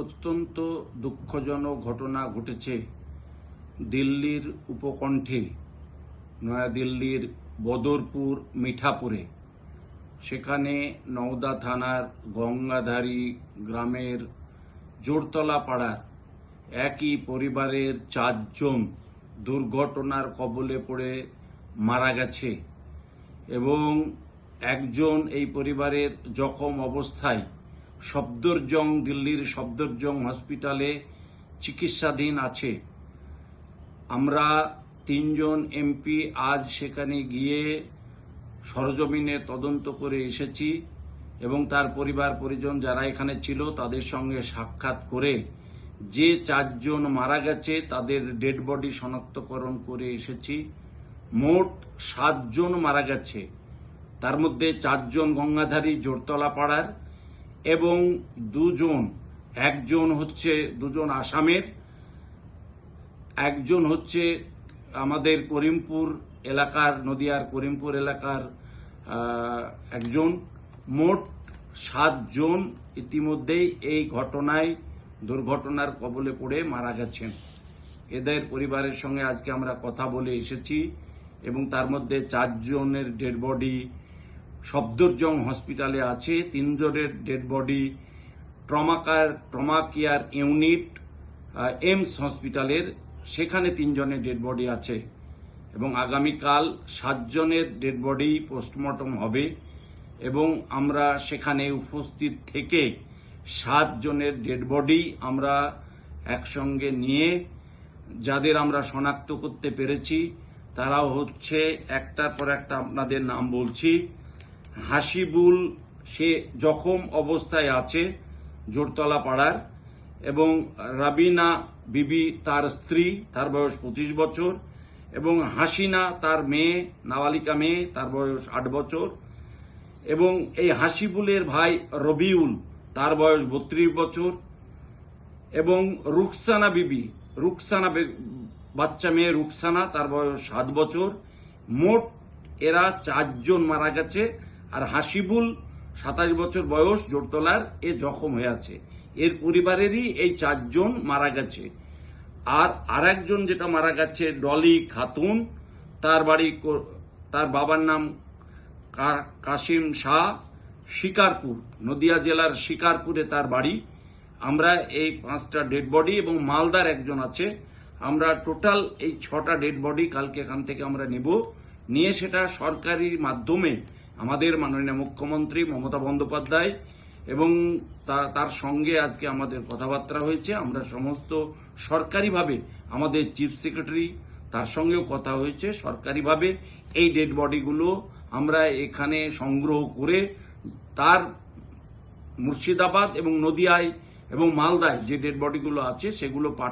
অত্যন্ত দুঃখজনক ঘটনা ঘটেছে দিল্লির উপকণ্ঠে, নয়াদিল্লির বদরপুর, মিঠাপুরে। সেখানে নওদা থানার গঙ্গাধারী গ্রামের জোরতলা পাড়ার একই পরিবারের চারজন দুর্ঘটনার কবলে পড়ে মারা গেছে এবং একজন এই পরিবারের জখম অবস্থায় সফদরজং দিল্লির সফদরজং হসপিটালে চিকিৎসাধীন আছে। আমরা তিনজন এমপি আজ সেখানে গিয়ে সরজমিনে তদন্ত করে এসেছি এবং তার পরিবার, পরিজন যারা এখানে ছিল তাদের সঙ্গে সাক্ষাৎ করে যে চারজন মারা গেছে তাদের ডেড বডি শনাক্তকরণ করে এসেছি। মোট সাতজন মারা গেছে। তার মধ্যে চারজন গঙ্গাধারী, জোরতলা পাড়ার এবং দুজন, একজন হচ্ছে দুজন আসামের, একজন হচ্ছে আমাদের করিমপুর এলাকার, নদিয়ার করিমপুর এলাকার একজন। মোট সাতজন ইতিমধ্যেই এই ঘটনায়, দুর্ঘটনার কবলে পড়ে মারা গেছেন। এদের পরিবারের সঙ্গে আজকে আমরা কথা বলে এসেছি এবং তার মধ্যে চারজনের ডেড বডি সফদরজং হসপিটালে আছে। তিনজনের ডেড বডি ট্রমাকার ট্রমা কেয়ার ইউনিট এমস হসপিটালের। সেখানে তিনজনের ডেড বডি আছে। এবং আগামীকাল সাতজনের ডেড বডি পোস্টমর্টম হবে। এবং আমরা সেখানে উপস্থিত থেকে সাতজনের ডেড বডি আমরা একসঙ্গে নিয়ে, যাদের আমরা শনাক্ত করতে পেরেছি, তারাও হচ্ছে একটার পর একটা আপনাদের নাম বলছি। হাসিবুল, সে জখম অবস্থায় আছে জোরতলা পাড়ার এবং রাবিনা বিবি তার স্ত্রী, তার বয়স পঁচিশ বছর এবং হাসিনা তার মেয়ে, নাবালিকা মেয়ে, তার বয়স আট বছর এবং এই হাসিবুলের ভাই রবিউল, তার বয়স বত্রিশ বছর এবং রুকসানা বিবি, রুকসানা বাচ্চা মেয়ে রুকসানা, তার বয়স সাত বছর। মোট এরা চারজন মারা গেছে। আর হাসিবুল সাতাশ বছর বয়স, জোরতলার, এ জখম হয়ে আছে। এর পরিবারেরই এই চারজন মারা গেছে। আর আরেকজন যেটা মারা গেছে, ডলি খাতুন, তার বাড়ি তার বাবার নাম কা- কাশিম শাহ, শিকারপুর, নদিয়া জেলার শিকারপুরে তার বাড়ি। আমরা এই পাঁচটা ডেড বডি এবং মালদার একজন আছে। আমরা টোটাল এই ছটা ডেড বডি কালকে এখান থেকে আমরা নেব। নিয়ে সেটা সরকারি মাধ্যমে আমাদের মাননীয় মুখ্যমন্ত্রী মমতা বন্দ্যোপাধ্যায় এবং তার সঙ্গে আজকে আমাদের কথাবার্তা হয়েছে। আমরা সমস্ত সরকারিভাবে আমাদের চিফ সেক্রেটারি তার সঙ্গেও কথা হয়েছে। সরকারিভাবে এই ডেড বডিগুলো আমরা এখানে সংগ্রহ করে তার মুর্শিদাবাদ এবং নদিয়ায় এবং মালদায় যে ডেড বডিগুলো আছে সেগুলো